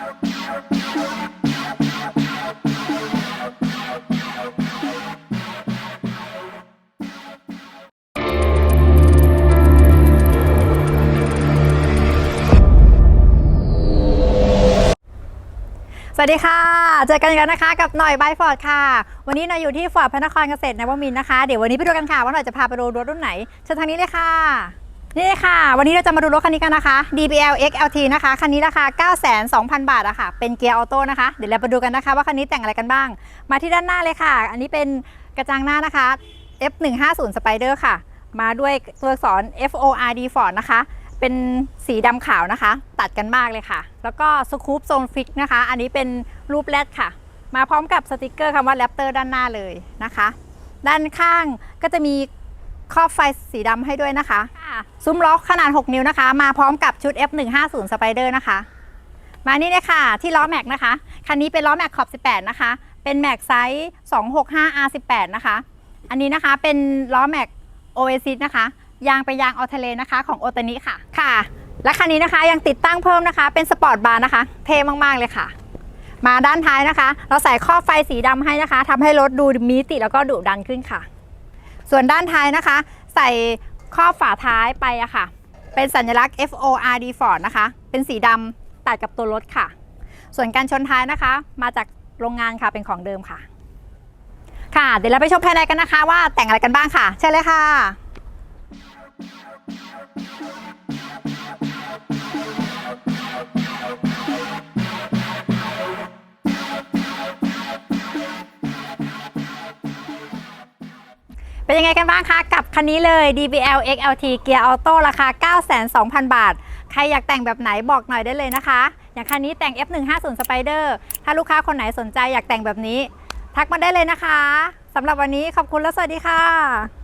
สวัสดีค่ะ เจอกันอีกันนะคะกับหน่อยบายฟอร์ดค่ะ วันนี้หน่อยอยู่ที่ฟอร์ดพระนครเกษตรนวมินนะคะ เดี๋ยววันนี้ไปดูกันค่ะ ว่าหน่อยจะพาไปดูรถรุ่นไหน เชิญทางนี้เลยค่ะ นี่ค่ะ วันนี้เราจะมาดูรถคันนี้กันนะคะ DBL XLT นะคะ คันนี้ราคา 9,200,000 บาทอะค่ะ เป็นเกียร์ออโต้นะคะ เดี๋ยวเราไปดูกันนะคะว่าคันนี้แต่งอะไรกันบ้าง มาที่ด้านหน้าเลยค่ะ อันนี้เป็นกระจังหน้านะคะ F150 Spider ค่ะ มาด้วยตัวอักษร FORD Ford นะคะ เป็นสีดำขาวนะคะ ตัดกันมากเลยค่ะ แล้วก็สคูปโซนฟิกนะคะ อันนี้เป็นรูปแรดค่ะ มาพร้อมกับสติกเกอร์คำว่าแรปเตอร์ด้านหน้าเลยนะคะ ด้านข้างก็จะมี ครอบไฟสีดำให้ด้วยนะคะค่ะซุ้มล้อขนาด 6 นิ้วนะคะ มาพร้อมกับชุด F150 Spider นะคะ มานี่เลยค่ะที่ล้อแม็กนะคะ คันนี้เป็นล้อแม็กขอบ 18 นะคะ เป็นแม็กไซส์ 265R18 นะคะ อันนี้นะคะเป็นล้อแม็ก Oasis นะคะ ยางไปนยางออเทเลนะคะ ของโอตานิค่ะ ค่ะ และคันนี้นะคะยังติดตั้งเพิ่มนะคะ เป็นสปอร์ตบาร์นะคะ เท่มาก ๆ เลยค่ะมาด้านท้ายนะคะ เราใส่ข้อบไฟสีดำให้นะคะทำให้รถดูมีมิติแล้วก็ดุดันขึ้นค่ะ ส่วนด้านท้ายนะคะ ใส่ข้อบฝาท้ายไปอะค่ะ เป็นสัญลักษณ์ FORD Ford นะคะ เป็นสีดำตัดกับตัวรถค่ะ ส่วนการชนท้ายนะคะ มาจากโรงงานค่ะเป็นของเดิมค่ะ ค่ะ เดี๋ยวเราไปชมภายในกันนะคะ ว่าแต่งอะไรกันบ้างค่ะ เชิญเลยค่ะ เป็นยังไงกันบ้างคะ กับคันนี้เลย DBL XLT เกียร์ออโต้ราคา9,200,000 บาท ใครอยากแต่งแบบไหนบอกหน่อยได้เลยนะคะ อย่างคันนี้แต่ง F150 Spider ถ้าลูกค้าคนไหนสนใจอยากแต่งแบบนี้ ทักมาได้เลยนะคะสำหรับวันนี้ขอบคุณและสวัสดีค่ะ